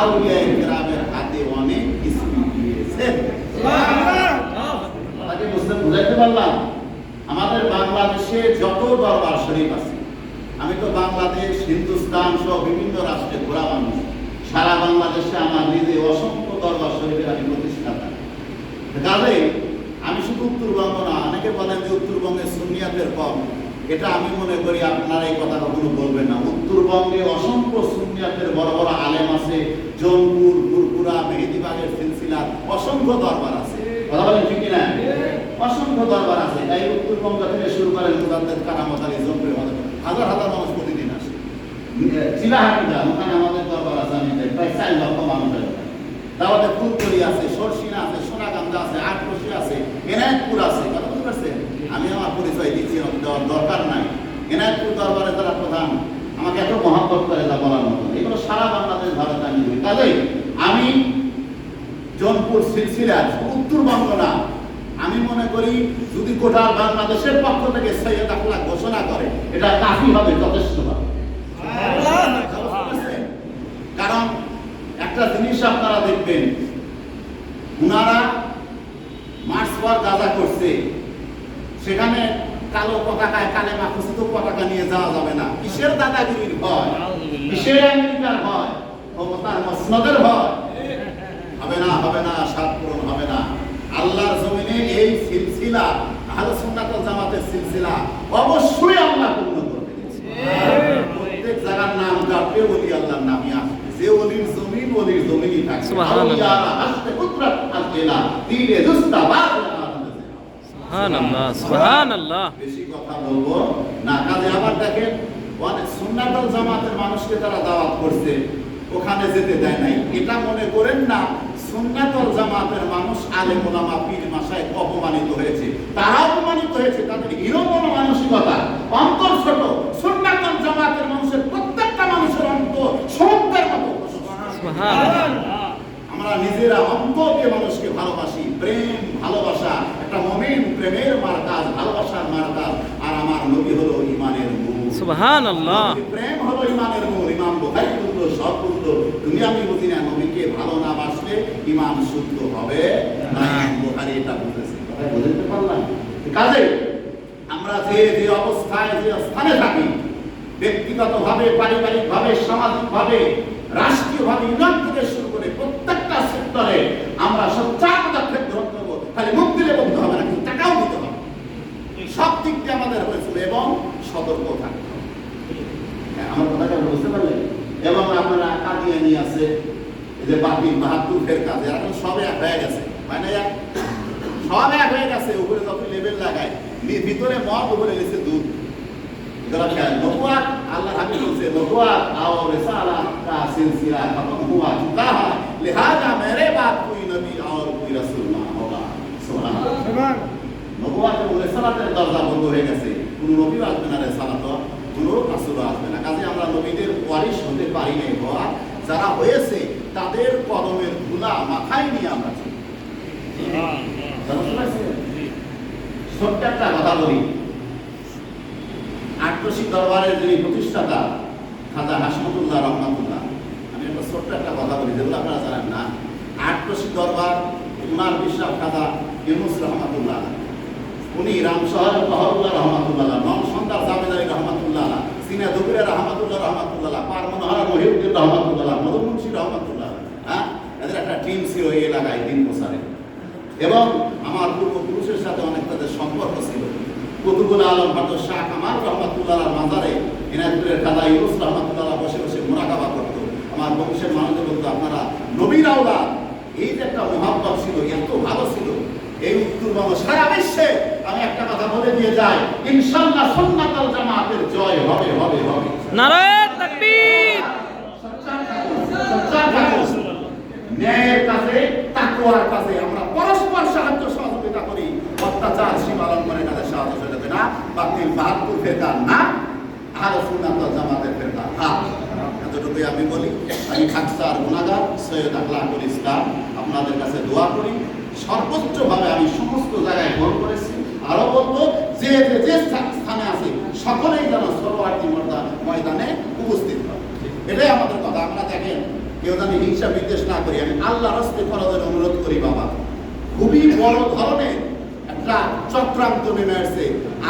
আউলিয়া গ্রামের হাতে অনেক কিছু দিয়েছেন তাকে বুঝতে বুঝাইতে পারলাম, আমাদের বাংলাদেশে যত দরবার শরীফ আছে, আমি তো বাংলাদেশ, হিন্দুস্তান সহ বিভিন্ন রাষ্ট্রে ঘোরা মানুষ, সারা বাংলাদেশে আমার নিজে অসংখ্য দরবার শরীফের আমি প্রতিষ্ঠাতা। কাজে আমি শুধু উত্তরবঙ্গ না, অনেকে বলেন যে উত্তরবঙ্গে সুনিয়াতের কম। এটা আমি মনে করি আপনারা এই কথা কখনো বলবেন না। উত্তরবঙ্গে অসংখ্য সুনিয়াতের বড় বড় আলেম আছে, জৌনপুর গুরপুরা মেহেদিবাগের সিলসিলার অসংখ্য দরবার আছে। কথা বলেন ঠিক না অসংখ্য দরবার আছে। তাই উত্তরবঙ্গ থেকে শুরু মুজাদ্দেদ কারামত আলী হাজার হাজার মানুষ প্রতিদিন আসে। চিলাহাটি যান ওখানে আমাদের দরবার আছে, আমি যাই প্রায় চার লক্ষ মানুষ আছে ফুলতলি আছে, সরসিনা আছে আছে আছে এনায়তপুর আছে কথা বুঝতে পারছেন আমি আমার পরিচয় দিচ্ছি দেওয়ার দরকার নাই। এনায়তপুর দরবারে তারা প্রধান, আমাকে এত মহাব্বত করে যা বলার মতো। এগুলো সারা বাংলাদেশ ভারত আমি করি। কাজেই আমি জনপুর সিলসিলার উত্তরবঙ্গ না। আমি মনে করি, যদি গোটা বাংলাদেশের পক্ষ থেকে সৈয়দ আখলা ঘোষণা করে, এটা কাফি হবে, যথেষ্ট হবে কারণ একটা জিনিস আপনারা দেখবেন উনারা মার্চ পর গাজা করছে সেখানে কালো পতাকায় কালে মাখুসিত পতাকা নিয়ে যাওয়া যাবে না। কিসের দাদাগিরির ভয়? কিসের আমেরিকার ভয়? ক্ষমতার মসনদের ভয়? হবে না হবে না সাত পূরণ হবে না। আল্লাহর জমিনে এই সিলসিলা আহলে সুন্নাত ওয়াল জামাতের সিলসিলা অবশ্যই আল্লাহ পূর্ণ করবে প্রত্যেক জায়গার নাম কাটবে ওলি আল্লাহর নামই আসবে। যে ওলির জমিন ওলির জমিনই থাকবে। সুবহানাল্লাহ। আউলিয়ারা হাসতে কুদরত আল্লাহ দিলে দুস্তা বাদ সুবহানাল্লাহ সুবহানাল্লাহ। বেশি কথা বলব না কাজে আবার দেখেন অনেক সুন্নাতল জামাতের মানুষকে তারা দাওয়াত করছে ওখানে যেতে দেয় নাই। এটা মনে করেন না সুন্নাতল জামাতের মানুষ আলেম ওলামা পীর মাসায় অপমানিত হয়েছে। তারা অপমানিত হয়েছে তাদের হিরোমন মানসিকতা। অন্তর ছোট সুন্নাতল জামাতের মানুষের প্রত্যেকটা মানুষের অন্তর সমুদ্রের মতো। আমরা নিজেরা অন্ত দিয়ে মানুষকে ভালোবাসি প্রেম ভালোবাসা একটা মমিন প্রেমের মার্কাজ ভালোবাসার মার্কাজ আর আমার নবী হলো ইমানের মূল সুবহানাল্লাহ। প্রেম হলো ইমানের মূল ইমাম বোখারি সব তুমি আমি বুঝি না নবীকে ভালো না বাসলে ইমান শুদ্ধ হবে? না ইমাম বোখারি এটা বুঝেছে। বুঝতে পারলাম। কাজে আমরা যে যে অবস্থায় যে স্থানে থাকি ব্যক্তিগতভাবে পারিবারিকভাবে সামাজিকভাবে রাষ্ট্রীয়ভাবে ইউনিয়ন থেকে শুরু করে প্রত্যেকটা সেক্টরে আমরা সচ্চার পদক্ষেপ গ্রহণ করব খালি মুখ দিলে বলতে হবে না কিন্তু টাকাও দিতে হবে সব দিক দিয়ে আমাদের হয়েছিল এবং সতর্ক থাকতে হ্যাঁ, আমার কথাটা বুঝতে পারলেন? এবং আপনারা কাদিয়ানি আছে যে বাপির মাহাত্তুর ফের কাজে এখন সবে এক হয়ে গেছে। মানে সব এক হয়ে গেছে উপরে যত লেভেল লাগায় ভিতরে মদ উপরে গেছে দুধ। আল্লাহ হাবি আও রেসালা তা সিলসিলা খতম মেরে বাত কুই নবী আর কুই রাসূল না হোগা সুবহানাল্লাহ। দরজা বন্ধ হয়ে গেছে। কোন নবী আসবে না রিসালাত কোন রাসূল আসবে না। কাজে আমরা নবীদের ওয়ারিশ হতে পারি নাই হওয়া যারা হয়েছে, তাদের কদমের ধুলা মাথায় নিয়ে আমরা ছোট্ট একটা কথা বলি। আটরসি দরবারের যিনি প্রতিষ্ঠাতা, খাজা হাসমতুল্লাহ রহমাতুল্লাহ, আমি একটা ছোট্ট একটা কথা বলি, যেগুলো আপনারা জানেন না। আটরসি দরবার, উনার বিশ্বাস খাজা ইউনুস রহমাতুল্লাহ উনি রামশহরের বহরুল্লাহ রহমাতুল্লাহ নমসন্দার জামেদারি রহমাতুল্লাহ সিনা দুপুরের রহমাতুল্লাহ রহমাতুল্লাহ পারমনোহর মহিউদ্দিন রহমাতুল্লাহ মধুমুন্সি রহমাতুল্লাহ হ্যাঁ? এদের একটা টিম ছিল এই এলাকায় দিন প্রসারে। এবং আমার পূর্বপুরুষের সাথে অনেক তাদের সম্পর্ক ছিল। কুতুবুল আলম ভট্ট শাহ কামাল রহমতুল্লাহ মাজারে এনায়তুলের খাদা ইউস রহমতুল্লাহ বসে বসে মোরাকাবা করত। আমার বংশের মানুষদের বলতো, আপনারা নবীন আওলা এই যে একটা মহাব্বত ছিল, এত ভালো ছিল। এই উত্তরবঙ্গ সারা বিশ্বে একটা কথা বলে দিয়ে যাই ইনশাল্লাহ সুন্নাতাল জামাতের জয় হবে হবে হবে। নারায়ে তাকবীর। ন্যায়ের কাছে তাকুয়ার কাছে আমরা পরস্পর সাহায্য সহযোগিতা করি। অত্যাচার সাহায্য সহযোগিতা না বাতিল বাহাত্তর ফেরকার না আর সুন্নাত ওয়াল জামাতের ফেরকার হ্যাঁ এতটুকুই আমি বলি আমি খাকসার গুণাগার সৈয়দ আখলাকুল ইসলাম আপনাদের কাছে দোয়া করি। সর্বোচ্চভাবে আমি সমস্ত জায়গায় গ্রহণ করেছি আরও বলব সকলেই যেন সর্বার্থী ময়দানে উপস্থিত হয়। এটাই আমাদের কথা। আমরা দেখেন, কেউ জানি হিংসা বিদ্বেষ না করি, আমি আল্লাহ রাস্তে ফরজের অনুরোধ করি বাবা। খুবই বড় ধরনের একটা চক্রান্ত নেমে আসছে।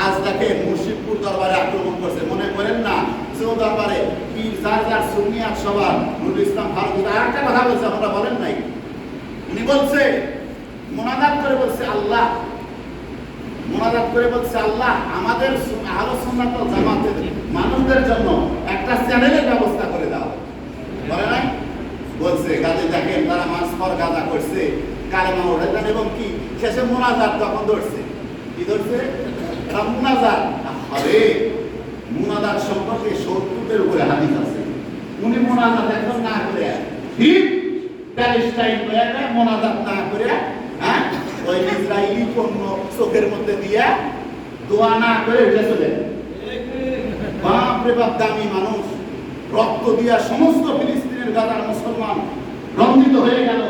আজ দেখেন মুর্শিদপুর দরবারে আক্রমণ করছে। মনে করেন না সেও দরবারে পীর যার যার সুনিয়াত সবার, নুরুল ইসলাম ফারুক আর একটা কথা বলছে আমরা বলেন নাই? উনি বলছে, মোনাজাত করে বলছে, আল্লাহ মোনাজাত করে বলছে, আল্লাহ, আমাদের আহলে জামাতের মানুষদের জন্য একটা চ্যানেলের ব্যবস্থা করে দাও। বলে নাই? বলছে, গাজে, দেখেন, তারা মাছ পর গাজা করছে, কালেমা ওঠে দেন এবং কি? শেষে মোনাজাত তখন ধরছে, কি ধরছে? মোনাজাত। হবে মোনাজাত সম্পর্কে সত্তরের উপরে হাদিস আছে। উনি মোনাজাত একদম না করে, ঠিক প্যালেস্টাইন মোনাজাত না করে হ্যাঁ? ওই ইসরায়েলি পণ্য চোখের মধ্যে দিয়ে দোয়া না করে উঠে চলে। বাপরে বাপ, দামি মানুষ। রক্ত দিয়া সমস্ত ফিলিস্তিনের গাদার মুসলমান রঞ্জিত হয়ে গেল।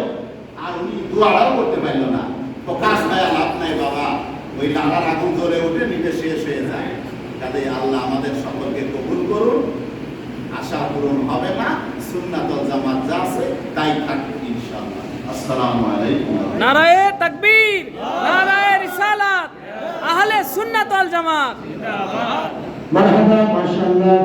আর উনি দোয়াটাও করতে পারল না। কাজ পায়া, লাভ নাই বাবা। ওই লালার আগুন জ্বলে উঠে নিজে শেষ হয়ে যায়। কাজে আল্লাহ আমাদের সকলকে কবুল করুন। আশা পূরণ হবে না। সুন্নাতল জামাত যা আছে তাই থাকবে ইনশাআল্লাহ। আসসালামু আলাইকুম। নারায়ে তাকবীর নারায়ে রিসালাত আহলে সুন্নাত মাশাআল্লাহ।